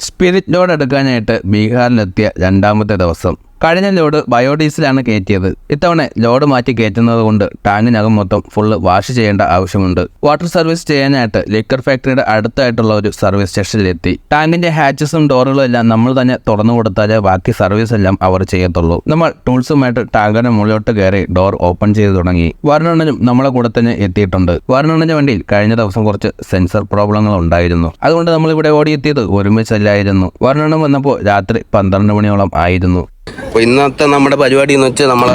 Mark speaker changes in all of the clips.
Speaker 1: Spirit load എടുക്കാനായിട്ട് ബീഹാറിലെത്തിയ രണ്ടാമത്തെ ദിവസം. കഴിഞ്ഞ ലോഡ് ബയോഡീസലാണ് കയറ്റിയത്. ഇത്തവണ ലോഡ് മാറ്റി കയറ്റുന്നത് കൊണ്ട് ടാങ്കിനകം മൊത്തം ഫുള്ള് വാഷ് ചെയ്യേണ്ട ആവശ്യമുണ്ട്. വാട്ടർ സർവീസ് ചെയ്യാനായിട്ട് ലിക്കർ ഫാക്ടറിയുടെ അടുത്തായിട്ടുള്ള ഒരു സർവീസ് സ്റ്റേഷനിലെത്തി ടാങ്കിന്റെ ഹാച്ചസും ഡോറുകളും എല്ലാം നമ്മൾ തന്നെ തുറന്നു കൊടുത്താലേ ബാക്കി സർവീസ് എല്ലാം അവർ ചെയ്യത്തുള്ളൂ. നമ്മൾ ടൂൾസുമായിട്ട് ടാങ്കിന്റെ മുകളിലോട്ട് കയറി ഡോർ ഓപ്പൺ ചെയ്തു തുടങ്ങി. വർണനും നമ്മളെ കൂടെ തന്നെ എത്തിയിട്ടുണ്ട്. വർണന്റെ വണ്ടിയിൽ കഴിഞ്ഞ ദിവസം കുറച്ച് സെൻസർ പ്രോബ്ലങ്ങൾ ഉണ്ടായിരുന്നു. അതുകൊണ്ട് നമ്മൾ ഇവിടെ ഓടിയെത്തിയത് ഒരുമിച്ചല്ലായിരുന്നു. വർണനം വന്നപ്പോൾ രാത്രി പന്ത്രണ്ട് മണിയോളം ആയിരുന്നു.
Speaker 2: അപ്പോൾ ഇന്നത്തെ നമ്മുടെ പരിപാടി എന്ന് വെച്ചാൽ നമ്മൾ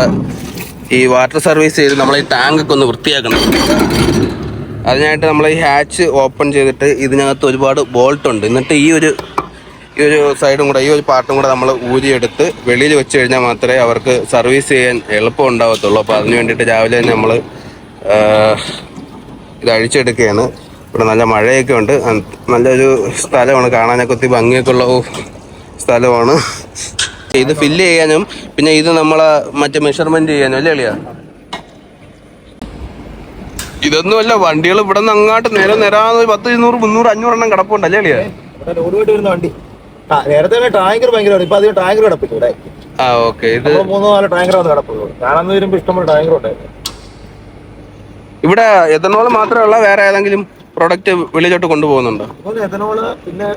Speaker 2: ഈ വാട്ടർ സർവീസ് ചെയ്ത് നമ്മൾ ഈ ടാങ്കൊക്കെ ഒന്ന് വൃത്തിയാക്കണം. അതിനായിട്ട് നമ്മൾ ഈ ഹാച്ച് ഓപ്പൺ ചെയ്തിട്ട് ഇതിനകത്ത് ഒരുപാട് ബോൾട്ട് ഉണ്ട്. എന്നിട്ട് ഈ ഒരു ഈ ഒരു സൈഡും കൂടെ ഈ ഒരു പാർട്ടും കൂടെ നമ്മൾ ഊരിയെടുത്ത് വെളിയിൽ വെച്ച് കഴിഞ്ഞാൽ മാത്രമേ അവർക്ക് സർവീസ് ചെയ്യാൻ എളുപ്പം ഉണ്ടാവത്തുള്ളൂ. അപ്പോൾ അതിന് വേണ്ടിയിട്ട് രാവിലെ തന്നെ നമ്മൾ ഇത് അഴിച്ചെടുക്കുകയാണ്. ഇവിടെ നല്ല മഴയൊക്കെ ഉണ്ട്. നല്ലൊരു സ്ഥലമാണ്. കാണാനൊക്കെ ഒത്തിരി ഭംഗിയൊക്കെ ഉള്ള സ്ഥലമാണ്. ഇത് ഫില്ല് ചെയ്യാനും പിന്നെ ഇത് നമ്മളെ മറ്റേ മെഷർമെന്റ് ചെയ്യാനും അല്ലേ അളിയാ? ഇതൊന്നുമല്ല വണ്ടികൾ ഇവിടെ നിന്ന് അങ്ങോട്ട് നേരെ നേരാന്ന് പത്ത് ഇരുന്നൂറ് മുന്നൂറ് അഞ്ഞൂറ് എണ്ണം കിടപ്പുണ്ട് അല്ലേ അളിയാ?
Speaker 3: വണ്ടി. നേരത്തെ ടാങ്കർ ഭയങ്കര ഇപ്പൊ അധികം ടാങ്കർ കിടപ്പില്ല ഇവിടെ.
Speaker 2: ആ ഓക്കെ ഇത്
Speaker 3: മൂന്നോ നാലോ ടാങ്കർ വന്ന് കിടപ്പുള്ളൂ. കാണാൻ വരുമ്പോ ഇഷ്ടംപോലെ ടാങ്കർ ഉണ്ടായിരുന്നു.
Speaker 2: ഇവിടെ എത്തനോളം മാത്രമല്ല വേറെ ഏതെങ്കിലും പ്രൊഡക്റ്റ് വെളിയിലോട്ട് കൊണ്ടുപോകുന്നുണ്ടോ?
Speaker 3: എഥനോൾ പിന്നെ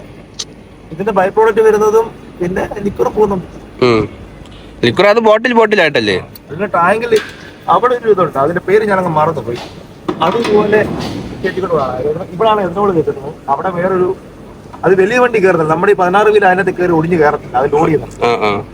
Speaker 3: ഇതിന്റെ ബൈ പ്രോഡക്റ്റ് വരുന്നതും പിന്നെ ലിക്വർ പോകുന്നുണ്ട്.
Speaker 2: ലിക്വർ അത് ബോട്ടിൽ ബോട്ടിലായിട്ടല്ലേ?
Speaker 3: പിന്നെ ടാങ്കിൽ അവിടെ ഒരു ഇതുണ്ട്. അതിന്റെ പേര് ഞാനങ്ങ് മറന്നു പോയി അതുപോലെ പോകാം. ഇവിടാണ് എഥനോൾ കയറ്റുന്നത് അവിടെ വേറൊരു അത് വലിയ വണ്ടി കയറുന്നില്ല. നമ്മുടെ ഈ പതിനാറ് വീൽ അതിനകത്ത് കയറി ഒടിഞ്ഞ് കയറത്തില്ല. അത് ലോഡ്
Speaker 2: ചെയ്യുന്നത്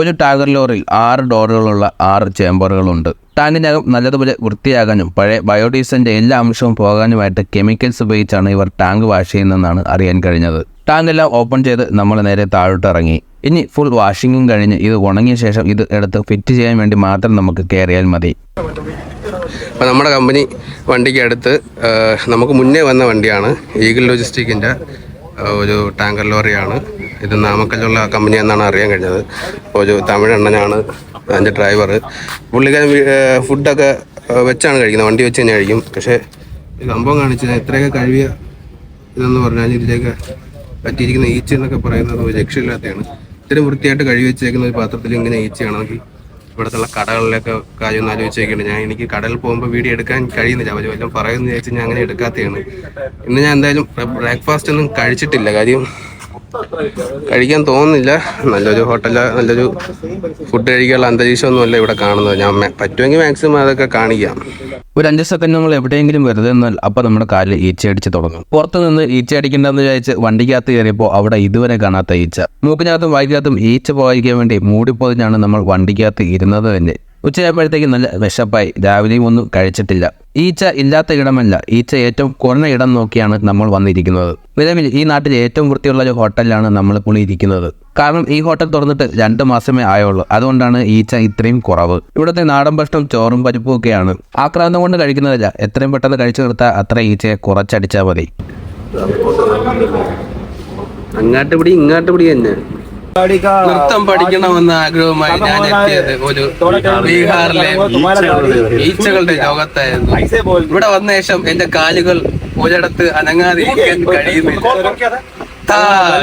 Speaker 1: ഒരു ടാഗർ ലോറിയിൽ ആറ് ഡോറുകളുള്ള ആറ് ചേമ്പറുകളുണ്ട് ടാങ്കിനകം നല്ലതുപോലെ വൃത്തിയാകാനും പഴയ ബയോഡീസലിന്റെ എല്ലാ അംശവും പോകാനുമായിട്ട് കെമിക്കൽസ് ഉപയോഗിച്ചാണ് ഇവർ ടാങ്ക് വാഷ് ചെയ്യുന്നതെന്നാണ് അറിയാൻ കഴിഞ്ഞത്. ടാങ്ക് എല്ലാം ഓപ്പൺ ചെയ്ത് നമ്മൾ നേരെ താഴോട്ട് ഇറങ്ങി. ഇനി ഫുൾ വാഷിങ്ങും കഴിഞ്ഞ് ഇത് ഉണങ്ങിയ ശേഷം ഇത് എടുത്ത് ഫിറ്റ് ചെയ്യാൻ വേണ്ടി മാത്രം നമുക്ക് കയറിയാൽ മതി.
Speaker 2: അപ്പോൾ നമ്മുടെ കമ്പനി വണ്ടിക്ക് അടുത്ത് നമുക്ക് മുന്നേ വന്ന വണ്ടിയാണ് ഈഗിൾ ലോജിസ്റ്റിക്കിന്റെ ഒരു ടാങ്കർ ലോറിയാണ്. ഇത് നാമക്കല്ലുള്ള കമ്പനി എന്നാണ് അറിയാൻ കഴിഞ്ഞത്. ഒരു തമിഴണ്ണനാണ് അതിന്റെ ഡ്രൈവർ പുള്ളിക്കാരൻ ഫുഡൊക്കെ വെച്ചാണ് കഴിക്കുന്നത്. വണ്ടി വെച്ച് തന്നെ കഴിക്കും. പക്ഷേ സംഭവം കാണിച്ചത് എത്രയൊക്കെ കഴിവിയ ഇതെന്ന് പറഞ്ഞാൽ ഇതിലേക്ക് പറ്റിയിരിക്കുന്ന ഈച്ച എന്നൊക്കെ പറയുന്നത് രക്ഷയില്ലാത്തതാണ് ഇത്തിരി വൃത്തിയായിട്ട് കഴുകി വെച്ചേക്കുന്ന ഒരു പാത്രത്തിൽ ഇങ്ങനെ ഈച്ചയാണെങ്കിൽ ഇവിടുത്തെ കടകളിലൊക്കെ കാര്യം ഒന്ന് ആലോചിച്ചേക്കുന്നുണ്ട് ഞാൻ എനിക്ക് കടലിൽ പോകുമ്പോൾ വീഡിയോ എടുക്കാൻ കഴിയുന്നില്ല. അവർ വല്ലതും പറയുമെന്ന് വിചാരിച്ച് ഞാൻ അങ്ങനെ എടുക്കാത്തതാണ്. ഇന്ന് ഞാൻ എന്തായാലും ബ്രേക്ക്ഫാസ്റ്റ് ഒന്നും കഴിച്ചിട്ടില്ല. കാര്യം കഴിക്കാൻ തോന്നുന്നില്ല. നല്ലൊരു ഹോട്ടല നല്ലൊരു ഫുഡ് കഴിക്കാനുള്ള അന്തരീക്ഷമൊന്നുമല്ല ഇവിടെ കാണുന്നത്. ഞാൻ പറ്റുമെങ്കിൽ മാക്സിമം അതൊക്കെ കാണിക്കാം.
Speaker 1: ഒരു അഞ്ച് സെക്കൻഡ് നമ്മൾ എവിടെയെങ്കിലും വെറുതെ നിന്നാൽ അപ്പോൾ നമ്മുടെ കാലിൽ ഈച്ച അടിച്ച് തുടങ്ങും. പുറത്ത് നിന്ന് ഈച്ച അടിക്കണ്ടെന്ന് വിചാരിച്ച് വണ്ടിക്കകത്ത് കയറിയപ്പോൾ അവിടെ ഇതുവരെ കാണാത്ത ഈച്ച. മൂക്കിനകത്തും വായിക്കകത്തും ഈച്ച പോകാതിരിക്കാൻ വേണ്ടി മൂടിപ്പോതിനാണ് നമ്മൾ വണ്ടിക്കകത്ത് ഇരുന്നത് തന്നെ. ഉച്ചയായപ്പോഴത്തേക്ക് നല്ല വിശപ്പായി. രാവിലെയും ഒന്നും കഴിച്ചിട്ടില്ല. ഈച്ച ഇല്ലാത്ത ഇടമല്ല. ഈച്ച ഏറ്റവും കുറഞ്ഞ ഇടം നോക്കിയാണ് നമ്മൾ വന്നിരിക്കുന്നത്. നിലവിൽ ഈ നാട്ടിൽ ഏറ്റവും വൃത്തിയുള്ള ഒരു ഹോട്ടലിലാണ് നമ്മൾ കുളിയിരിക്കുന്നത് കാരണം ഈ ഹോട്ടൽ തുറന്നിട്ട് രണ്ട് മാസമേ ആയുള്ളൂ. അതുകൊണ്ടാണ് ഈച്ച ഇത്രയും കുറവ്. ഇവിടുത്തെ നാടൻ ഭക്ഷണം ചോറും പരിപ്പും ഒക്കെയാണ്. ആക്രാന്തം കൊണ്ട് കഴിക്കുന്നതല്ല. എത്രയും പെട്ടെന്ന് കഴിച്ചു നിർത്താൽ അത്ര ഈച്ചയെ കുറച്ചടിച്ചാൽ മതി.
Speaker 2: അങ്ങാട്ട് പിടി ഇങ്ങാട്ട് പിടി തന്നെ. നൃത്തം പഠിക്കണമെന്ന ആഗ്രഹവുമായി ഞാൻ എത്തിയത് ഒരു ബീഹാറിലെ ഈച്ചകളുടെ ലോകത്തായിരുന്നു. ഇവിടെ വന്ന ശേഷം എന്റെ കാലുകൾ ഒരിടത്ത് അനങ്ങാതിരിക്കാൻ കഴിയുന്നില്ല. താ.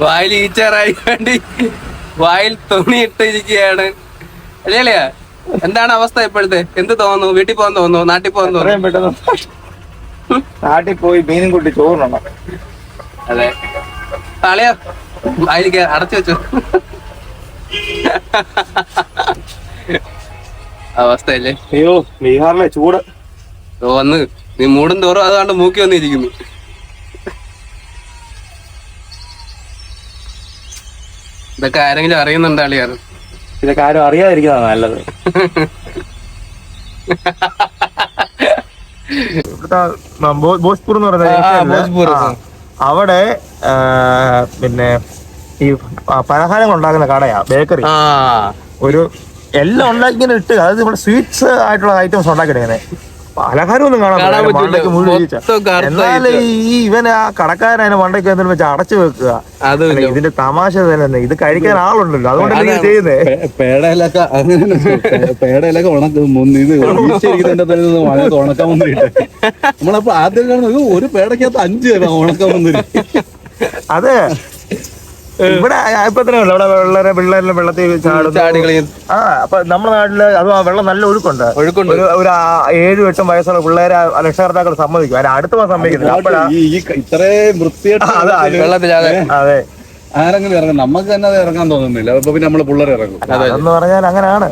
Speaker 2: വായിൽ ഈച്ചറായി വേണ്ടി വായിൽ തുണിയിട്ടിരിക്കുകയാണ്. അല്ലേ എന്താണ് അവസ്ഥ ഇപ്പോഴത്തെ? എന്ത് തോന്നുന്നു? വീട്ടിൽ പോകാൻ തോന്നുന്നു? നാട്ടിൽ പോകാൻ തോന്നുന്നു?
Speaker 3: നാട്ടിൽ പോയി മീനും കൂട്ടി ചോറുണ്ടോ
Speaker 2: അതെ. ആളെയോ അതിലേക്ക് അടച്ചു വെച്ചു. അവസ്ഥയല്ലേ?
Speaker 3: അയ്യോ ബീഹാറിലെ ചൂട്.
Speaker 2: വന്ന്. നീ മൂടും തോറും അതുകൊണ്ട് മൂക്കി വന്നിരിക്കുന്നു. ഇതൊക്കെ ആരെങ്കിലും അറിയുന്നുണ്ട് അളിയാറ്
Speaker 3: ഇതൊക്കെ ആരും അറിയാതിരിക്കുന്നതാണ് നല്ലത്. ഭോജ്പൂർ എന്ന് പറയുന്ന
Speaker 2: ആ, ആ,
Speaker 3: ജംഗ്ഷനിൽ
Speaker 2: ഭോജ്പൂർ.
Speaker 3: ആ, അവിടെ പിന്നെ ഈ പലഹാരങ്ങൾ ഉണ്ടാക്കുന്ന കടയാ ബേക്കറി. ഒരു എല്ലാം ഉണ്ടാക്കി ഇങ്ങനെ ഇട്ട് അതായത് ഇവിടെ സ്വീറ്റ്സ് ആയിട്ടുള്ള ഐറ്റംസ് ഉണ്ടാക്കിയെടുക്കുന്നത് പലഹാരമൊന്നും കാണാൻ എന്നാലും ഈ ഇവൻ ആ കടക്കാരനെ മണ്ടയ്ക്ക് എന്തെങ്കിലും വെച്ച് അടച്ചു വെക്കുക. ഇതിന്റെ തമാശ തന്നെ. ഇത് കഴിക്കാൻ ആളുണ്ടല്ലോ. അതുകൊണ്ടല്ലേ ഇത് ചെയ്യുന്നേ.
Speaker 4: പേടയിലൊക്കെ അങ്ങനെ പേടയിലൊക്കെ ഉണക്ക ഉണക്കാൻ വന്നിട്ട് നമ്മളപ്പോ ആദ്യം കാണുന്നത് ഒരു പേടക്കകത്ത് അഞ്ച് ഉണക്കാൻ വന്നിട്ട്
Speaker 3: അതെ. ഇവിടെ ഇപ്പൊ തന്നെ ഉള്ളു ഇവിടെ വെള്ളരെ പിള്ളേരെ വെള്ളത്തിൽ
Speaker 2: ചാടികളി
Speaker 3: ആ അപ്പൊ നമ്മുടെ നാട്ടിൽ അത് ആ വെള്ളം നല്ല ഒഴുക്കുണ്ട്.
Speaker 2: ഒഴുക്കുണ്ട്.
Speaker 3: ഒരു ഒരു ആ ഏഴും എട്ടും വയസ്സുള്ള പിള്ളേരെ ആ രക്ഷകർത്താക്കൾ സമ്മതിക്കും. അതിന് അടുത്ത മാസം സമ്മതിക്കുന്നില്ല. അപ്പോഴാ
Speaker 4: ഈ ഈ ക- ഇത്രയും വൃത്തിയായിട്ട്
Speaker 3: ആ, അതാ,
Speaker 4: ആരെങ്കിലും ഇറങ്ങും. നമുക്ക് തന്നെ അത് ഇറങ്ങാൻ തോന്നുന്നില്ല. അപ്പൊ പിന്നെ നമ്മൾ പിള്ളേർ ഇറങ്ങും
Speaker 3: അതെന്ന് പറഞ്ഞാൽ അങ്ങനെയാണ്.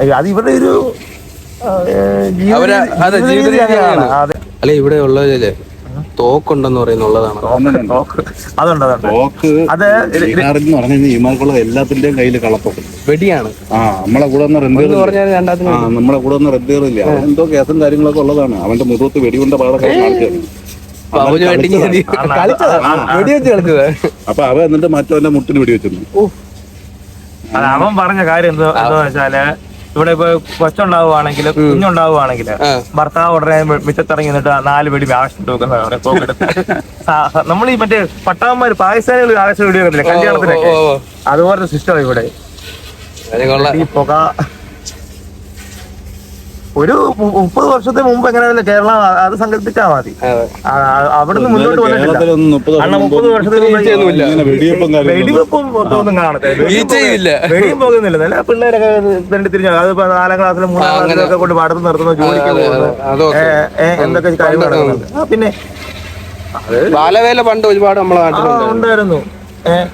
Speaker 3: അയ്യോ, അത് ഇവരുടെ ഒരു ആ, ഏ, ജീവിത അവർ
Speaker 2: അതെ
Speaker 3: ജീവിത
Speaker 2: ജീവിത
Speaker 3: രീതി അങ്ങനെയാണ്. അതെ.
Speaker 2: അല്ലെ ഇവിടെ ഉള്ളതിൽ തോക്കുണ്ടെന്ന് പറയുന്നുള്ളതാണ്.
Speaker 3: അതുണ്ട് അതുണ്ട്.
Speaker 4: തോക്ക്
Speaker 3: അത്
Speaker 4: എന്ന് പറഞ്ഞു കഴിഞ്ഞാൽ ഇമാർക്കുള്ള എല്ലാത്തിന്റെയും കയ്യിൽ കളപ്പൊക്കെ
Speaker 2: വെടിയാണ്.
Speaker 4: ആ നമ്മളെ കൂടെ ഒന്ന്
Speaker 2: പറഞ്ഞാൽ രണ്ടാമത്തിന്
Speaker 4: ആ നമ്മളെ കൂടെ ഒന്ന് റെന്തേറില്ല അവൻ എന്തോ കേസും കാര്യങ്ങളൊക്കെ ഉള്ളതാണ്. അവന്റെ മുഖത്ത് വെടികൊണ്ട പാടൊക്കെ അപ്പൊ അവ എന്നിട്ട് മറ്റവന്റെ മുട്ടിന് വെടി വെച്ചിരുന്നു
Speaker 3: അത് അവൻ പറഞ്ഞ കാര്യം എന്താ എന്താ വെച്ചാൽ ഇവിടെ ഇപ്പൊ കൊച്ചുണ്ടാവുകയാണെങ്കിലും കുഞ്ഞുണ്ടാവുകയാണെങ്കിൽ. ഭർത്താവ് ഉടനെ മിച്ചത്തിറങ്ങി മിറ്റത്തിറങ്ങി നിന്നിട്ട് നാല് പേടി ആവശ്യം തൂക്കുന്ന നമ്മൾ ഈ മറ്റേ പട്ടാമാര് പാകിസ്ഥാനികൾ ആവശ്യം വീഡിയോ കണ്ടില്ലേ? കല്യാണത്തിനൊക്കെ. അതുപോലത്തെ സിസ്റ്റം ഇവിടെ. ഈ പുക. ഒരു മുപ്പത് വർഷത്തെ മുമ്പ് എങ്ങനെ കേരളം അത് സങ്കല്പിച്ചാ മതി. അവിടുന്ന് മുന്നോട്ട് വന്നിട്ടില്ല.
Speaker 4: മുപ്പത്
Speaker 3: വർഷത്തിന്
Speaker 4: വെടിവെപ്പും
Speaker 3: ഒന്നും കാണട്ടെ വെടിയും പോകുന്നില്ല നല്ല പിള്ളേരൊക്കെ രണ്ട് തിരിഞ്ഞു അത് നാലാം ക്ലാസ്സിലും മൂന്നാം ക്ലാസ്സിലൊക്കെ കൊണ്ട് പടത്ത് നിർത്തുന്നു ജോലിക്ക് പോകുന്നു എന്തൊക്കെ കാര്യം നടക്കുന്നുണ്ട് പിന്നെ
Speaker 2: ബാലവേല പണ്ട് ഒരുപാട് നമ്മളെ
Speaker 3: ആ ഏഹ്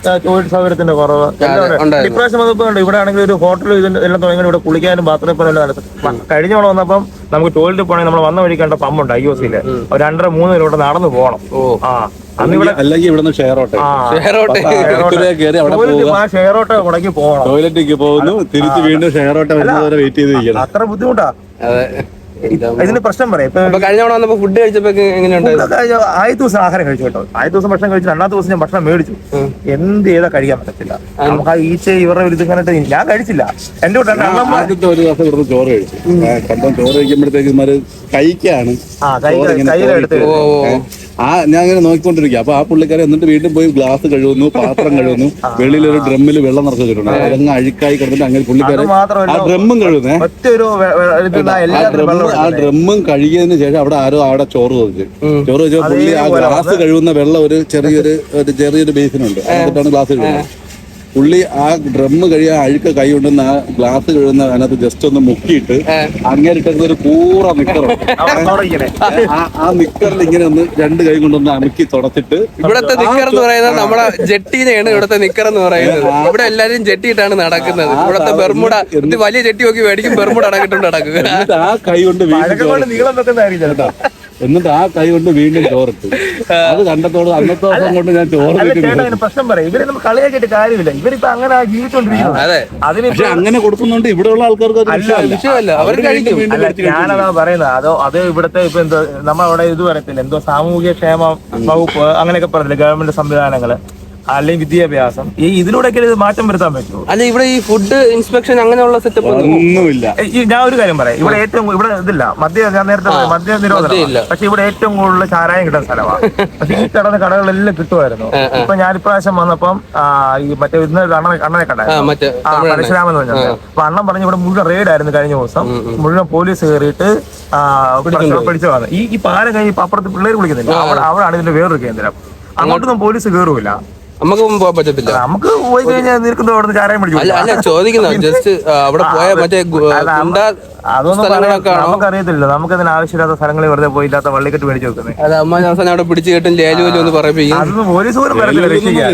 Speaker 3: സൗകര്യത്തിന്റെ കുറവ്. ഇപ്രാവശ്യം വന്നപ്പോ ഉണ്ട് ഇവിടെ ആണെങ്കിൽ ഒരു ഹോട്ടൽ ഇതിന്റെ എല്ലാം തുടങ്ങി ഇവിടെ കുളിക്കാനും ബാത്റൂമിൽ പോലും എല്ലാം കഴിഞ്ഞ തവണ വന്നപ്പം നമുക്ക് ടോയ്ലറ്റ് പോകണമെങ്കിൽ നമ്മൾ വന്ന വഴി കണ്ട പമ്പുണ്ട് ഐ ഒ സിയിൽ ഒരു രണ്ടര മൂന്ന് കിലോമീറ്റർ നടന്നു പോകണം.
Speaker 2: ഓ.
Speaker 3: ആ
Speaker 4: അല്ലെങ്കിൽ ഇവിടുന്ന് ഷെയർ ഓട്ടെ
Speaker 3: ടോയ്ലറ്റ് ഷെയർ ഓട്ടോ മുടക്കി പോകണം.
Speaker 4: ടോയ്ലറ്റിലേക്ക് പോകുന്നു തിരിച്ച് വീണ്ടും ഷെയർ ഓട്ടെ വെയിറ്റ് ചെയ്ത്
Speaker 3: അത്ര ബുദ്ധിമുട്ടാ.
Speaker 2: അതെ.
Speaker 3: ഇതിന് പ്രശ്നം പറയാം. ഇപ്പൊ
Speaker 2: കഴിഞ്ഞ തവണ വന്നപ്പോ ഫുഡ് കഴിച്ചപ്പോ
Speaker 3: ആദ്യത്തെ ദിവസം ആഹാരം കഴിച്ചു കേട്ടോ. ആദ്യത്തെ ദിവസം ഭക്ഷണം കഴിച്ചു. രണ്ടാമത്തെ ദിവസം ഞാൻ ഭക്ഷണം മേടിച്ചു. എന്ത് ചെയ്താ കഴിക്കാൻ പറ്റത്തില്ല. നമുക്ക് ആ ഈച്ച ഇവരുടെ ഒരു ഇത് കണ്ടിട്ട് ഞാൻ കഴിച്ചില്ല. എന്റെ കൂടെ രണ്ട് അണ്ണന്മാർ
Speaker 4: ആദ്യത്തെ ഒരു ദിവസം ഇവിടുന്ന് ചോറ് കഴിച്ചു. ചോറ് കഴിക്കുമ്പോഴത്തേക്ക് കൈക്കാണ്
Speaker 3: ആ കൈ
Speaker 4: ചോറ് ആ ഞാൻ അങ്ങനെ നോക്കിക്കൊണ്ടിരിക്കുക. അപ്പൊ ആ പുള്ളിക്കാരെ എന്നിട്ട് വീണ്ടും പോയി ഗ്ലാസ് കഴുകുന്നു പാത്രം കഴുകുന്നു. വെളിയിൽ ഒരു ഡ്രമ്മിൽ വെള്ളം നിറച്ച് വെച്ചിട്ടുണ്ട് അതങ്ങ് അഴുക്കായി കിടന്നിട്ട് അങ്ങനെ പുള്ളിക്കാരെ ആ ഡ്രമ്മും കഴുകുന്നേ. ആ ഡ്രമ്മും കഴുകിയതിന് ശേഷം അവിടെ ആരോ അവിടെ ചോറ് വെച്ചു ചോറ് വെച്ചാൽ പുള്ളി ആ ഗ്ലാസ് കഴുകുന്ന വെള്ളം ഒരു ചെറിയൊരു ചെറിയൊരു ബേസിനുണ്ട്. എന്നിട്ടാണ് ഗ്ലാസ് കഴുകുന്നത്. പുള്ളി ആ ഡ്രം കഴിയാൻ അഴുക്ക കൈ കൊണ്ടുവന്ന് ആ ഗ്ലാസ് കഴിയുന്ന അതിനകത്ത് ജസ്റ്റ് ഒന്ന് മുക്കിയിട്ട് അങ്ങേരിട്ടത് ഒരു കൂറ നിക്കറുണ്ട്. ആ- ആ നിക്കറിൽ ഇങ്ങനെ ഒന്ന് രണ്ട് കൈ കൊണ്ടൊന്ന് അമുക്കി തുടച്ചിട്ട്
Speaker 2: ഇവിടത്തെ നിക്കർ എന്ന് പറയുന്നത് നമ്മുടെ ജെട്ടിനെയാണ് ഇവിടത്തെ നിക്കർ എന്ന് പറയുന്നത്. ഇവിടെ എല്ലാരും ജെട്ടിയിട്ടാണ് നടക്കുന്നത്. ഇവിടത്തെ ബെർമുട ഇത് വലിയ ജെട്ടി നോക്കി മേടിക്കും ബെർമുട അടക്കിട്ടുണ്ട് നടക്കുക
Speaker 4: ആ കൈ കൊണ്ട്
Speaker 3: കൊണ്ട് നീളം വെക്കുന്നതായിരിക്കും.
Speaker 4: എന്നിട്ട് ആ കൈ കൊണ്ട് വീണ്ടും ചോറിട്ട്. അത് കണ്ടത്തോട് അന്നത്തെ ദിവസം കൊണ്ട് ഞാൻ ചോറ്
Speaker 3: പ്രശ്നം പറയാം. ഇവരെ നമുക്ക് കളിയാക്കിയിട്ട് കാര്യമില്ല. ഇവരിപ്പോ അങ്ങനെ ജീവിച്ചോണ്ടിരിക്കുന്നത്
Speaker 2: അതെ.
Speaker 3: അതിന്
Speaker 4: പക്ഷെ അങ്ങനെ കൊടുക്കുന്നുണ്ട്. ആൾക്കാർക്ക്
Speaker 3: അല്ല
Speaker 4: കഴിച്ച് കഴിച്ച്
Speaker 3: ഞാനതാ പറയുന്നത്. അതോ അത് ഇവിടുത്തെ ഇപ്പൊ എന്തോ നമ്മളവിടെ ഇത് പറയത്തില്ല എന്തോ സാമൂഹ്യ ക്ഷേമ വകുപ്പ് അങ്ങനെയൊക്കെ പറയില്ല ഗവൺമെന്റ് സംവിധാനങ്ങൾ. അല്ലെങ്കിൽ വിദ്യാഭ്യാസം. ഈ ഇതിലൂടെയൊക്കെ ഇത് മാറ്റം വരുത്താൻ പറ്റുമോ?
Speaker 2: അല്ല ഇവിടെ ഈ ഫുഡ് ഇൻസ്പെക്ഷൻ അങ്ങനെയുള്ള സെറ്റപ്പ്
Speaker 4: ഒന്നുമില്ല.
Speaker 3: ഞാൻ ഒരു കാര്യം പറയാം. ഇവിടെ ഏറ്റവും ഇവിടെ ഇതില്ല. മദ്യ ഞാൻ നേരത്തെ മദ്യ നിരോധനം പക്ഷെ ഇവിടെ ഏറ്റവും കൂടുതൽ ചാരായം കിട്ടുന്ന സ്ഥലമാണ് പക്ഷെ ഈ കടന്ന കടകളെല്ലാം കിട്ടുമായിരുന്നു. ഇപ്പൊ ഞാൻ ഇപ്രാവശ്യം വന്നപ്പം ഈ മറ്റേ ഇന്ന് അണ്ണനെ അണ്ണനെ
Speaker 2: ആ
Speaker 3: കണ്ടായിരുന്നു
Speaker 2: മറ്റേ
Speaker 3: ആ പരശുരാമൻ എന്ന് പറഞ്ഞത് അപ്പൊ അണ്ണൻ പറഞ്ഞു ഇവിടെ മുഴുവൻ റെയ്ഡ് ആയിരുന്നു കഴിഞ്ഞ ദിവസം. മുഴുവൻ പോലീസ് കയറിയിട്ട് പിടിച്ചു വന്നു. ഈ ഈ പാലം കഴിഞ്ഞ് ഇപ്പൊ അപ്പുറത്ത് പിള്ളേർ വിളിക്കുന്നില്ല അവിടെ അവിടെയാണ് ഇതിന്റെ വേറൊരു കേന്ദ്രം. അങ്ങോട്ടൊന്നും പോലീസ് കയറൂല
Speaker 2: നമുക്ക് പോകാൻ പറ്റത്തില്ല.
Speaker 3: നമുക്ക് പോയി കഴിഞ്ഞാൽ നിനക്ക് അവിടെ ചാരായം പിടിച്ചു
Speaker 2: അല്ല അല്ല ചോദിക്കുന്ന. ജസ്റ്റ് അവിടെ പോയ മറ്റേ
Speaker 3: അതൊന്നും നമുക്കറിയത്തില്ല. നമുക്ക് അതിന് ആവശ്യമില്ലാത്ത സ്ഥലങ്ങളിൽ വെറുതെ പോയില്ലാത്ത വള്ളിക്കെട്ട് മേടിച്ചു വെക്കുന്നത്
Speaker 2: അമ്മ ഞാൻ അവിടെ പിടിച്ചു കേട്ടും ലേലുവലും ഒന്ന് പറയിപ്പിക്കും.
Speaker 3: അതൊന്നും പോലീസ് പോലും
Speaker 4: വെടിവെക്കാൻ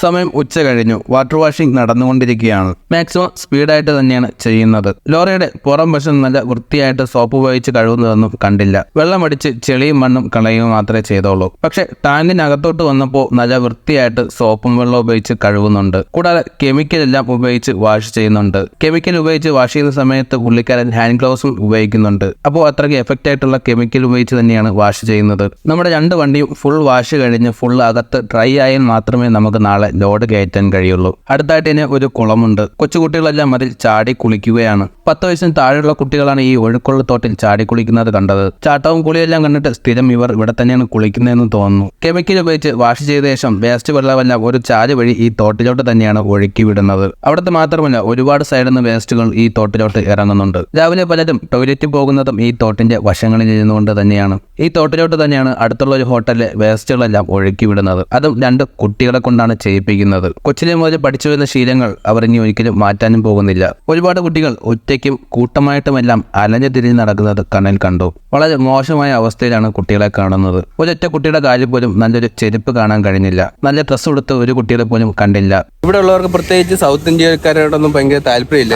Speaker 1: സമയം ഉച്ച കഴിഞ്ഞു. വാട്ടർ വാഷിംഗ് നടന്നുകൊണ്ടിരിക്കുകയാണ്. മാക്സിമം സ്പീഡായിട്ട് തന്നെയാണ് ചെയ്യുന്നത്. ലോറിയുടെ പുറം വശം നല്ല വൃത്തിയായിട്ട് സോപ്പ് ഉപയോഗിച്ച് കഴുകുന്നതൊന്നും കണ്ടില്ല. വെള്ളമടിച്ച് ചെളിയും മണ്ണും കളയുക മാത്രമേ ചെയ്തോളൂ. പക്ഷെ ടാങ്കിനകത്തോട്ട് വന്നപ്പോൾ നല്ല വൃത്തിയായിട്ട് സോപ്പും വെള്ളം ഉപയോഗിച്ച് കഴുകുന്നുണ്ട്. കൂടാതെ കെമിക്കൽ എല്ലാം ഉപയോഗിച്ച് വാഷ് ചെയ്യുന്നുണ്ട്. കെമിക്കൽ ഉപയോഗിച്ച് വാഷ് ചെയ്യുന്ന സമയത്ത് പുള്ളിക്കാരൻ ഹാൻഡ് ഗ്ലൗസും ഉപയോഗിക്കുന്നുണ്ട്. അപ്പോൾ അത്രയ്ക്ക് എഫക്റ്റ് ആയിട്ടുള്ള കെമിക്കൽ ഉപയോഗിച്ച് തന്നെയാണ് വാഷ് ചെയ്യുന്നത്. നമ്മുടെ രണ്ട് വണ്ടിയും ഫുൾ വാഷ് കഴിഞ്ഞ് ഫുൾ അകത്ത് ഡ്രൈ ആയാൽ മാത്രമേ നമുക്ക് നാളെ ലോഡ് കയറ്റാൻ കഴിയുള്ളൂ. അടുത്തായിട്ട് ഇനി ഒരു കുളമുണ്ട്. കൊച്ചുകുട്ടികളെല്ലാം അതിൽ ചാടി കുളിക്കുകയാണ്. പത്ത് വയസ്സിന് താഴെയുള്ള കുട്ടികളാണ് ഈ ഒഴുക്കുള്ള തോട്ടിൽ ചാടി കുളിക്കുന്നത് കണ്ടത്. ചാട്ടവും കുളിയെല്ലാം കണ്ടിട്ട് സ്ഥിരം ഇവർ ഇവിടെ തന്നെയാണ് കുളിക്കുന്നതെന്ന് തോന്നുന്നു. കെമിക്കൽ ഉപയോഗിച്ച് വാഷ് ചെയ്ത ശേഷം വേസ്റ്റ് വെള്ളമെല്ലാം ഒരു ചാൽ വഴി ഈ തോട്ടിലോട്ട് തന്നെയാണ് ഒഴുക്കി വിടുന്നത്. അവിടുത്തെ മാത്രമല്ല ഒരുപാട് സൈഡിൽ നിന്ന് വേസ്റ്റുകൾ ഈ തോട്ടിലോട്ട് ഇറങ്ങുന്നുണ്ട്. രാവിലെ പലരും ടോയ്ലറ്റിൽ പോകുന്നതും ഈ തോട്ടിന്റെ വശങ്ങളിൽ ഇരുന്നുകൊണ്ട് തന്നെയാണ്. ഈ തോട്ടിലോട്ട് തന്നെയാണ് അടുത്തുള്ള ഒരു ഹോട്ടലിലെ വേസ്റ്റുകളെല്ലാം ഒഴുക്കി വിടുന്നത്. അതും രണ്ട് കുട്ടികളെ കൊണ്ടാണ് ചെയ്യിപ്പിക്കുന്നത്. കൊച്ചിലെ മുതൽ പഠിച്ചു വരുന്ന ശീലങ്ങൾ അവർ ഇനി ഒരിക്കലും മാറ്റാനും പോകുന്നില്ല. ഒരുപാട് കുട്ടികൾ ഒറ്റയ്ക്കും കൂട്ടമായിട്ടുമെല്ലാം അലഞ്ഞു തിരിഞ്ഞ് നടക്കുന്നത് കണ്ണിൽ കണ്ടു. വളരെ മോശമായ അവസ്ഥയിലാണ് കുട്ടികളെ കാണുന്നത്. ഒരൊറ്റ കുട്ടിയുടെ കാലിൽ പോലും നല്ലൊരു ചെരുപ്പ് കാണാൻ കഴിഞ്ഞില്ല. നല്ല ഡ്രസ്സ് കൊടുത്ത് ഒരു കുട്ടികളെ പോലും കണ്ടില്ല.
Speaker 2: ഇവിടെ ഉള്ളവർക്ക് പ്രത്യേകിച്ച് സൗത്ത് ഇന്ത്യക്കാരോടൊന്നും ഭയങ്കര താല്പര്യമില്ല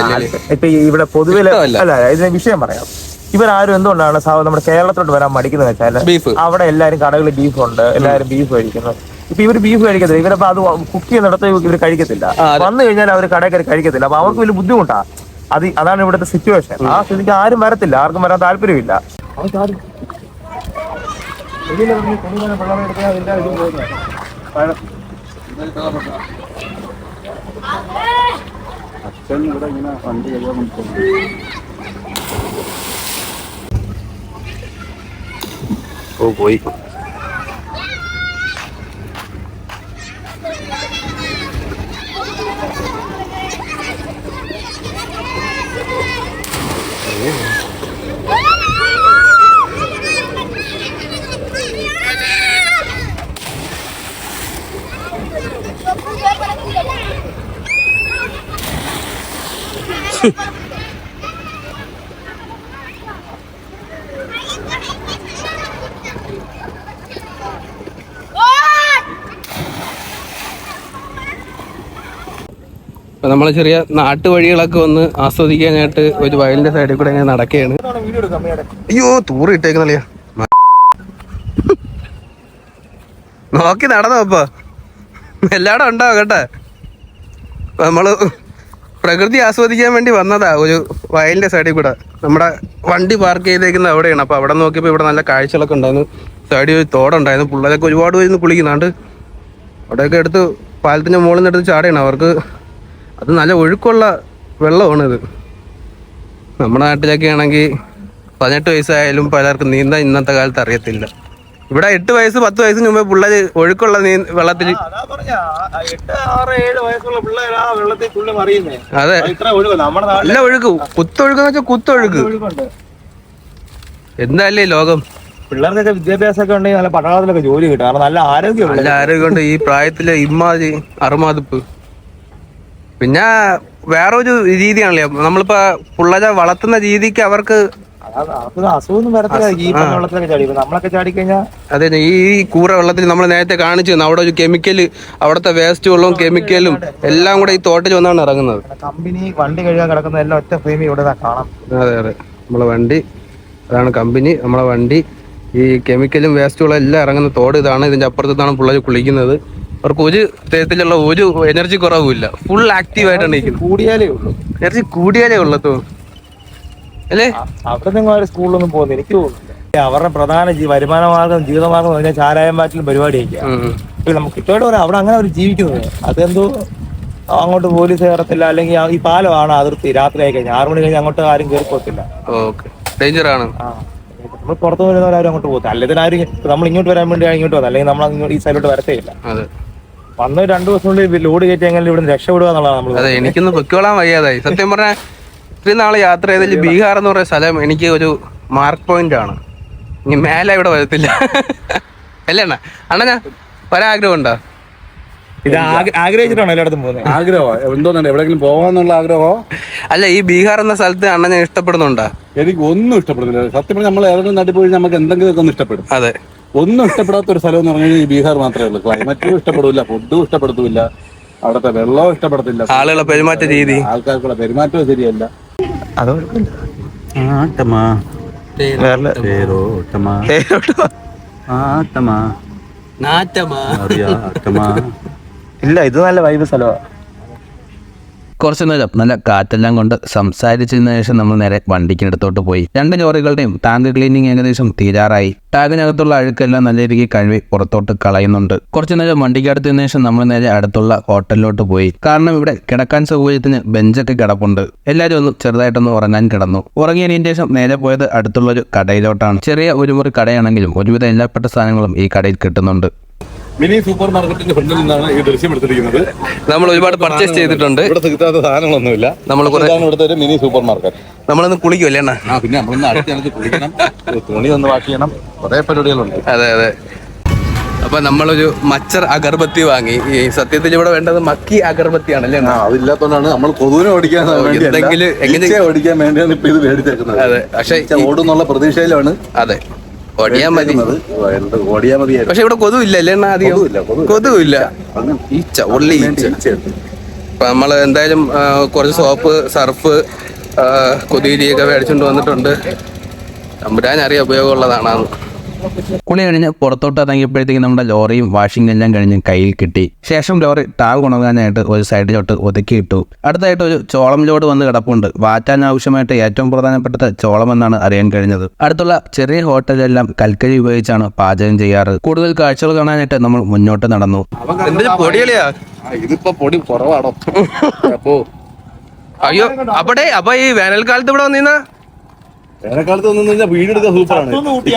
Speaker 3: ഇവിടെ പൊതുവെ ഇതിന് വിഷയം പറയാം. ഇവരാരും എന്തുകൊണ്ടാണ് നമ്മുടെ കേരളത്തിലോട്ട് വരാൻ മടിക്കുന്നത് വെച്ചാൽ
Speaker 2: ബീഫ്.
Speaker 3: അവിടെ എല്ലാരും കടകളിൽ ബീഫ് ഉണ്ട് എല്ലാരും ബീഫ് കഴിക്കുന്നു. ഇപ്പൊ ഇവർ ബീഫ് കഴിക്കത്തില്ല. ഇവരപ്പോ അത് കുക്ക് ചെയ്യുന്നിടത്ത് ഇവർ കഴിക്കത്തില്ല. വന്നു കഴിഞ്ഞാൽ അവർ കടയിൽ കയറി കഴിക്കത്തില്ല. അപ്പൊ അവർക്ക് വലിയ ബുദ്ധിമുട്ടാ. അത് അതാണ് ഇവിടുത്തെ സിറ്റുവേഷൻ ആ സ്ഥിതിക്ക് ആരും വരത്തില്ല. ആർക്കും വരാൻ താല്പര്യമില്ല.
Speaker 4: അച്ഛൻ.
Speaker 2: ഓ പോയി. നമ്മൾ ചെറിയ നാട്ടുവഴികളൊക്കെ ഒന്ന് ആസ്വദിക്കാനായിട്ട് ഒരു വയലിന്റെ സൈഡിൽ കൂടെ ഇങ്ങനെ നടക്കുകയാണ്. അയ്യോ തൂറി ഇട്ടേക്കുന്നല്ലേ? നോക്കി നടന്നോ അപ്പൊ എല്ലാടും ഉണ്ടാവും കേട്ടെ നമ്മൾ പ്രകൃതി ആസ്വദിക്കാൻ വേണ്ടി വന്നതാ ഒരു വയലിന്റെ സൈഡിൽ കൂടെ. നമ്മുടെ വണ്ടി പാർക്ക് ചെയ്തേക്കുന്നത് അവിടെയാണ്. അപ്പൊ അവിടെ നോക്കിയപ്പോ ഇവിടെ നല്ല കാഴ്ചകളൊക്കെ ഉണ്ടായിരുന്നു. സൈഡിൽ ഒരു തോടുണ്ടായിരുന്നു പിള്ളേരൊക്കെ ഒരുപാട് പേര് കുളിക്കുന്നുണ്ട്. അവിടെയൊക്കെ എടുത്ത് പാലത്തിന്റെ മുകളിൽ നിന്ന് എടുത്ത് ചാടിയാണ് അവർക്ക് അത് നല്ല ഒഴുക്കുള്ള വെള്ളമാണ് ഇത് നമ്മുടെ നാട്ടിലൊക്കെ ആണെങ്കിൽ പതിനെട്ട് വയസ്സായാലും പലർക്കും നീന്താൻ ഇന്നത്തെ കാലത്ത് അറിയത്തില്ല. ഇവിടെ എട്ട് വയസ്സ് പത്ത് വയസ്സിന് മുമ്പേ പിള്ളേർ ഒഴുക്കുള്ള നീ വെള്ളത്തിൽ
Speaker 3: അതാ
Speaker 2: നല്ല ഒഴുക്ക്. കുത്തൊഴുക്കെന്ന് വെച്ചാൽ കുത്തൊഴുക്ക്. എന്തായാലേ ലോകം?
Speaker 3: പിള്ളേർക്കൊക്കെ വിദ്യാഭ്യാസമൊക്കെ ഉണ്ടെങ്കിൽ നല്ല പട്ടാളത്തിലൊക്കെ ജോലി കിട്ടും. കാരണം നല്ല ആരോഗ്യം
Speaker 2: നല്ല ആരോഗ്യമുണ്ട് ഈ പ്രായത്തിലെ ഇമ്മാതി അറുമാതിപ്പ്. പിന്നെ വേറൊരു രീതിയാണല്ലേ? നമ്മളിപ്പോ പിള്ളേരെ വളർത്തുന്ന രീതിക്ക് അവർക്ക് അതെ ഈ കൂറ വെള്ളത്തിൽ നമ്മൾ നേരത്തെ കാണിച്ചു തന്നെ. അവിടെ ഒരു കെമിക്കൽ അവിടുത്തെ വേസ്റ്റ് വെള്ളവും കെമിക്കലും എല്ലാം കൂടെ ഈ തോട്ടിൽ വന്നാണ് ഇറങ്ങുന്നത്.
Speaker 3: കമ്പനി വണ്ടി കഴുകാൻ കിടക്കുന്ന എല്ലാം ഒറ്റ ഫ്രീമി ഇവിടെ കാണാം.
Speaker 2: അതെ അതെ. നമ്മളെ വണ്ടി അതാണ് കമ്പനി. നമ്മളെ വണ്ടി ഈ കെമിക്കലും വേസ്റ്റുകളും എല്ലാം ഇറങ്ങുന്ന തോട് ഇതാണ്. ഇതിന്റെ അപ്പുറത്താണ് പിള്ളേർ കുളിക്കുന്നത്. അവർക്ക് ഒരു തരത്തിലുള്ള ഒരു എനർജി കുറവുമില്ല ഫുൾ ആക്റ്റീവ് ആയിട്ടാണ്
Speaker 3: കൂടിയാലേ ഉള്ളൂ.
Speaker 2: എനർജി കൂടിയാലേ ഉള്ളൂ അല്ലേ?
Speaker 3: അവിടെ നിങ്ങൾ സ്കൂളിലൊന്നും പോകുന്നത് എനിക്ക് തോന്നുന്നു അവരുടെ പ്രധാന വരുമാന മാർഗം ജീവിതമാർഗം എന്ന് പറഞ്ഞാൽ ചാരായം പാറ്റിലും പരിപാടിയൊക്കെയാണ് നമുക്ക് ഇട്ടോട് പറയാം അവിടെ അങ്ങനെ അവർ ജീവിക്കുന്നത്. അതെന്തോ അങ്ങോട്ട് പോലീസ് കയറത്തില്ല അല്ലെങ്കിൽ ഈ പാലമാണ് അതിർത്തി രാത്രി ആയി കഴിഞ്ഞാൽ. ആറു മണി കഴിഞ്ഞാൽ അങ്ങോട്ട് ആരും കയറി പോകത്തില്ല.
Speaker 2: ഡേഞ്ചർ ആണ്.
Speaker 3: നമ്മൾ പുറത്തു വരുന്നവരാരും അങ്ങോട്ട് പോകത്തില്ല. അല്ലെങ്കിൽ ആരും നമ്മൾ ഇങ്ങോട്ട് വരാൻ വേണ്ടി ഇങ്ങോട്ട് വന്നത് അല്ലെങ്കിൽ നമ്മൾ അങ്ങോട്ട് ഈ സൈഡിലോട്ട് വരത്തേ ഇല്ല.
Speaker 2: അതെ.
Speaker 3: വന്ന് രണ്ടു ദിവസത്തിനുള്ളിൽ ലോഡ് കയറ്റി എങ്ങനെ ഇവിടെ രക്ഷപ്പെടുക എന്നുള്ളതാണ് നമ്മൾ
Speaker 2: അതെ എനിക്കൊന്ന് പൊക്കോളാൻ വയ്യാതായി. സത്യം പറഞ്ഞാൽ ഇത്രയും നാളെ യാത്ര ചെയ്തതിൽ ബീഹാർ എന്ന് പറയുന്ന സ്ഥലം എനിക്ക് ഒരു മാർക്ക് പോയിന്റ് ആണ്. ഇനി മേലെ ഇവിടെ വരത്തില്ല. അല്ലേ അണ്ണ അണ്ണ ഒരാഗ്രഹം ഉണ്ടോ
Speaker 3: ഇത് ആഗ്ര- ആഗ്രഹിച്ചിട്ടാണ് എല്ലായിടത്തും പോകുന്നത്?
Speaker 4: ആഗ്രഹമോ. എന്തോന്നുണ്ട്? എവിടെയെങ്കിലും പോകാന്നുള്ള ആഗ്രഹമോ?
Speaker 2: അല്ല ഈ ബീഹാർ എന്ന സ്ഥലത്ത് ഞാൻ ഇഷ്ടപ്പെടുന്നുണ്ടോ?
Speaker 4: എനിക്ക് ഒന്നും ഇഷ്ടപ്പെടുന്നില്ല. സത്യം പറഞ്ഞാൽ നമ്മൾ ഏതെങ്കിലും നാട്ടിൽ പോയി നമുക്ക് എന്തെങ്കിലുമൊക്കെ ഒന്ന് ഇഷ്ടപ്പെടും.
Speaker 2: അതെ.
Speaker 4: ഒന്നും ഇഷ്ടപ്പെടാത്ത ഒരു സ്ഥലം എന്ന് പറഞ്ഞാൽ ഈ ബീഹാർ മാത്രമേ ഉള്ളൂ. ക്ലൈമറ്റും ഇഷ്ടപ്പെടില്ല ഫുഡും ഇഷ്ടപ്പെടുത്തില്ല അവിടുത്തെ വെള്ളവും ഇഷ്ടപ്പെടത്തില്ല.
Speaker 2: ആളുകളെ പെരുമാറ്റ രീതി.
Speaker 4: ആൾക്കാർക്കുള്ള പെരുമാറ്റവും ശരിയല്ല.
Speaker 3: ഇല്ല ഇത് നല്ല വൈബ് സ്ഥലമാണ്
Speaker 1: കുറച്ചു നേരം നല്ല കാറ്റെല്ലാം കൊണ്ട് സംസാരിച്ചതിന് ശേഷം നമ്മൾ നേരെ വണ്ടിക്കിനടുത്തോട്ട് പോയി. രണ്ട് ലോറികളുടെയും ടാങ്ക് ക്ലീനിങ് ഏകദേശം തീരാറായി. ടാങ്കിനകത്തുള്ള അഴുക്കെല്ലാം നല്ല രീതിക്ക് കഴുകി പുറത്തോട്ട് കളയുന്നുണ്ട്. കുറച്ചു നേരം വണ്ടിക്കടുത്തതിന് ശേഷം നമ്മൾ നേരെ അടുത്തുള്ള ഹോട്ടലിലോട്ട് പോയി. കാരണം ഇവിടെ കിടക്കാൻ സൗകര്യത്തിന് ബെഞ്ചൊക്കെ കിടപ്പുണ്ട്. എല്ലാവരും ഒന്ന് ചെറുതായിട്ടൊന്ന് ഉറങ്ങാൻ കിടന്നു. ഉറങ്ങിയതിന് ശേഷം നേരെ പോയത് അടുത്തുള്ള ഒരു കടയിലോട്ടാണ്. ചെറിയ ഒരു മുറി കടയാണെങ്കിലും ഒരുവിധം എല്ലാപ്പെട്ട സാധനങ്ങളും ഈ കടയിൽ കിട്ടുന്നുണ്ട്.
Speaker 4: മിനി സൂപ്പർ മാർക്കറ്റിന്റെ ഫ്രണ്ടിൽ നിന്നാണ് ഈ ദൃശ്യം എടുത്തിരിക്കുന്നത്.
Speaker 2: നമ്മൾ ഒരുപാട് പർച്ചേസ് ചെയ്തിട്ടുണ്ട്.
Speaker 4: ഇവിടെ കിട്ടാത്ത സാധനങ്ങളൊന്നുമില്ല.
Speaker 2: നമ്മൾ
Speaker 4: ഇവിടുത്തെ ഒരു മിനി സൂപ്പർ മാർക്കറ്റ്.
Speaker 2: നമ്മളൊന്ന് കുളിക്കുമല്ലേ അണ്ണാ?
Speaker 4: ആ പിന്നെ നമ്മളൊന്ന് അടുത്ത് കുളിക്കണം. തുണി ഒന്ന് വാഷ് ചെയ്യണം. കുറെ പരിപാടികളുണ്ട്.
Speaker 2: അതെ അതെ. അപ്പൊ നമ്മളൊരു മച്ചർ അഗർബത്തി വാങ്ങി. ഈ സത്യത്തിൽ ഇവിടെ വേണ്ടത് മക്കി അഗർബത്തിയാണല്ലേ
Speaker 4: ആണല്ലേ അതില്ലാത്തോണ്ടാണ് നമ്മൾ കൊതുവിനെ ഓടിക്കാൻ
Speaker 2: എന്തെങ്കിലും- എങ്ങനെ-
Speaker 4: ഓടിക്കാൻ വേണ്ടിയാണ് ഇപ്പൊ ഇത് മേടിച്ചേക്കുന്നത്.
Speaker 2: അതെ പക്ഷേ
Speaker 4: ഓടുന്നുള്ള പ്രതീക്ഷയിലാണ്.
Speaker 2: അതെ. ഒടിയാൻ മതി.
Speaker 4: ഓടിയാ മതിയായിരുന്നു.
Speaker 2: പക്ഷെ ഇവിടെ കൊതു ഇല്ല അല്ലേ അണ്ണാ അധികം?
Speaker 4: കൊതുവില്ല, കൊതുവില്ല.
Speaker 2: കൊതുവില്ല. ഈച്ച. ഉള്ളി ഈച്ച. അപ്പൊ നമ്മൾ എന്തായാലും കുറച്ച് സോപ്പ് സർഫ് കൊതുകിരിയൊക്കെ മേടിച്ചോണ്ട് വന്നിട്ടുണ്ട്. തമ്പുരാൻ അറിയാം ഉപയോഗമുള്ളതാണെന്ന്
Speaker 1: കുളി കഴിഞ്ഞ് പുറത്തോട്ട് ഇറങ്ങിയപ്പോഴത്തേക്ക് നമ്മുടെ ലോറിയും വാഷിംഗ് എല്ലാം കഴിഞ്ഞ് കയ്യിൽ കിട്ടി. ശേഷം ലോറി ടാവ് ഉണങ്ങാനായിട്ട് ഒരു സൈഡിലോട്ട് ഒതുക്കി ഇട്ടു. അടുത്തായിട്ട് ഒരു ചോളം ലോഡ് വന്ന് കിടപ്പുണ്ട്. വാറ്റാൻ ആവശ്യമായിട്ട് ഏറ്റവും പ്രധാനപ്പെട്ട ചോളം എന്നാണ് അറിയാൻ കഴിഞ്ഞത്. അടുത്തുള്ള ചെറിയ ഹോട്ടലെല്ലാം കൽക്കരി ഉപയോഗിച്ചാണ് പാചകം ചെയ്യാറ്. കൂടുതൽ കാഴ്ചകൾ കാണാനായിട്ട് നമ്മൾ മുന്നോട്ട് നടന്നു.
Speaker 4: ഇതിപ്പോ പൊടി കുറവാണോ അപ്പോ
Speaker 2: അയ്യോ അവിടെ അപ്പൊ ഈ വേനൽക്കാലത്ത് ഇവിടെ വന്നിന്നാ?
Speaker 4: വേനൽക്കാലത്ത് കഴിഞ്ഞാൽ സൂപ്പർ സൂപ്പറാണ്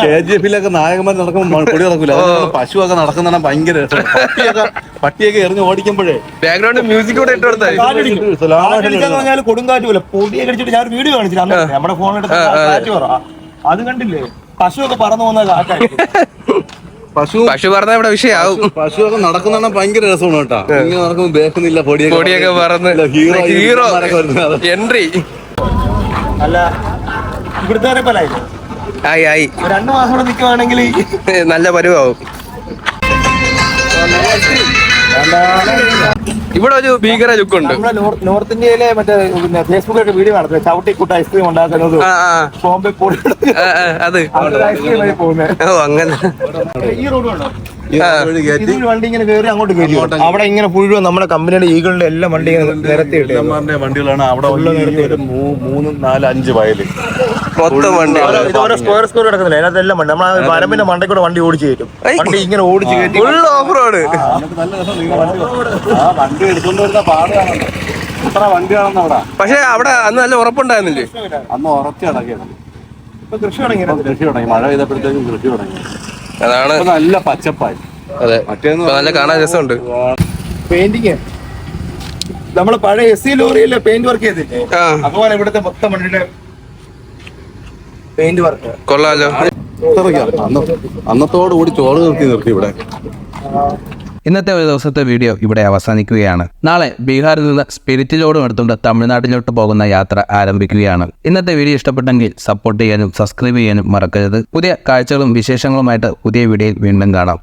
Speaker 4: കെ ജി എഫിലൊക്കെ നായകന്മാർ നടക്കുമ്പോൾ പൊടി നടക്കില്ല പശുവൊക്കെ നടക്കുന്ന ഭയങ്കര. പട്ടിയൊക്കെ പട്ടിയൊക്കെ എറിഞ്ഞ് ഓടിക്കുമ്പോഴേ
Speaker 2: ബാക്ക്ഗ്രൗണ്ട് മ്യൂസിക് കൂടെ ഇട്ട് കൊടുത്താൽ
Speaker 3: പറഞ്ഞാൽ കൊടുങ്കാറ്റ് പോലെ. പൊടിയൊക്കെ അടിച്ചിട്ട് ഞാൻ വീട് വീഡിയോ കാണിച്ചില്ല. അന്ന് നമ്മുടെ ഫോൺ എടുത്ത് അത് കണ്ടില്ലേ? പശുവൊക്കെ പറന്നു പോകുന്ന കാറ്റായിരിക്കും
Speaker 4: പശു
Speaker 2: പശു പറഞ്ഞ ഇവിടെ വിഷയാവും.
Speaker 4: പശുവൊക്കെ നടക്കുന്ന ഭയങ്കര രസമാണ് കേട്ടോ. ഇങ്ങനെ നടക്കുമ്പോൾ ബേക്കുന്നില്ല പൊടിയൊക്കെ
Speaker 2: പൊടിയൊക്കെ പറന്ന്.
Speaker 4: ഹീറോ
Speaker 2: ഹീറോ എൻട്രി
Speaker 3: അല്ല ഇവിടുത്തെ പലായില്ലേ
Speaker 2: ആയി ആയി.
Speaker 3: രണ്ടു മാസം കൂടെ നിൽക്കുവാണെങ്കിൽ
Speaker 2: നല്ല പരുവാവും. ഇവിടെ ഒരു ഭീകര
Speaker 3: ലുക്ക് ഉണ്ട് നോർത്ത് ഇന്ത്യയിലെ മറ്റേ പിന്നെ ഫേസ്ബുക്കിലൊക്കെ വീഡിയോ കാണത്തില്ല? ചവിട്ടി കൂട്ട ഐസ്ക്രീം ഉണ്ടാക്കുന്നത് ബോംബെ
Speaker 2: ആ, അത്.
Speaker 3: ഐസ്ക്രീം പോകുന്നത്
Speaker 2: ഓ അങ്ങനെ.
Speaker 3: ഈ റോഡ് വേണോ വണ്ടി ഇങ്ങനെ കയറി അങ്ങോട്ട് കയറി അവിടെ ഇങ്ങനെ മുഴുവൻ നമ്മുടെ കമ്പനിയുടെ ഈകളുടെ എല്ലാം വണ്ടി ഇങ്ങനെ നിരത്തിയിട്ട്
Speaker 4: വണ്ടികളാണ് അവിടെ ഒരു മൂന്ന് നാല് അഞ്ച് വയൽ.
Speaker 2: മൊത്തം വണ്ടി.
Speaker 3: ഓരോ സ്ക്വയർ സ്ക്വയർ കിടക്കുന്നില്ല? അതിനകത്ത് എല്ലാം വണ്ടി. നമ്മൾ വരമ്പിന്റെ മണ്ടയ്ക്കൂടെ വണ്ടി ഓടിച്ചു കയറ്റും. വണ്ടി ഇങ്ങനെ ഓടിച്ചു കയറ്റി
Speaker 2: ഫുൾ ഓഫ് റോഡ്
Speaker 4: വണ്ടി ആ വണ്ടി എടുത്തോണ്ട് വരുന്ന പാട് കാണുന്നുണ്ട് എത്ര വണ്ടി കാണുന്ന അവിടെ.
Speaker 2: പക്ഷെ അവിടെ അന്ന് നല്ല ഉറപ്പുണ്ടായിരുന്നില്ലേ?
Speaker 4: അന്ന് ഉറച്ചു കിടക്കുകയാണ്
Speaker 3: ഇപ്പൊ കൃഷി തുടങ്ങി
Speaker 4: കൃഷി തുടങ്ങി. മഴ പെയ്തപ്പോഴത്തേക്കും കൃഷി തുടങ്ങി.
Speaker 2: അതാണ്
Speaker 4: നല്ല പച്ചപ്പായി.
Speaker 2: അതെ. നല്ല കാണാൻ രസമുണ്ട്.
Speaker 3: പെയിന്റിങ് നമ്മൾ പഴയ എസ് സി ലോറിയിലെ പെയിന്റ് വർക്ക് ചെയ്തില്ലേ? അതുപോലെ ഇവിടുത്തെ മൊത്തം മണ്ണിന്റെ പെയിന്റ് വർക്ക്
Speaker 2: കൊള്ളാലോ.
Speaker 4: അന്നത്തോടുകൂടി അന്ന് അന്നത്തോടു കൂടി ചോറ് നിർത്തി നിർത്തി ഇവിടെ.
Speaker 1: ഇന്നത്തെ ഒരു ദിവസത്തെ വീഡിയോ ഇവിടെ അവസാനിക്കുകയാണ്. നാളെ ബീഹാറിൽ നിന്ന് സ്പിരിറ്റിലോടും എടുത്തുകൊണ്ട് തമിഴ്നാട്ടിലോട്ട് പോകുന്ന യാത്ര ആരംഭിക്കുകയാണ്. ഇന്നത്തെ വീഡിയോ ഇഷ്ടപ്പെട്ടെങ്കിൽ സപ്പോർട്ട് ചെയ്യാനും സബ്സ്ക്രൈബ് ചെയ്യാനും മറക്കരുത്. പുതിയ കാഴ്ചകളും വിശേഷങ്ങളുമായിട്ട് പുതിയ വീഡിയോയിൽ വീണ്ടും കാണാം.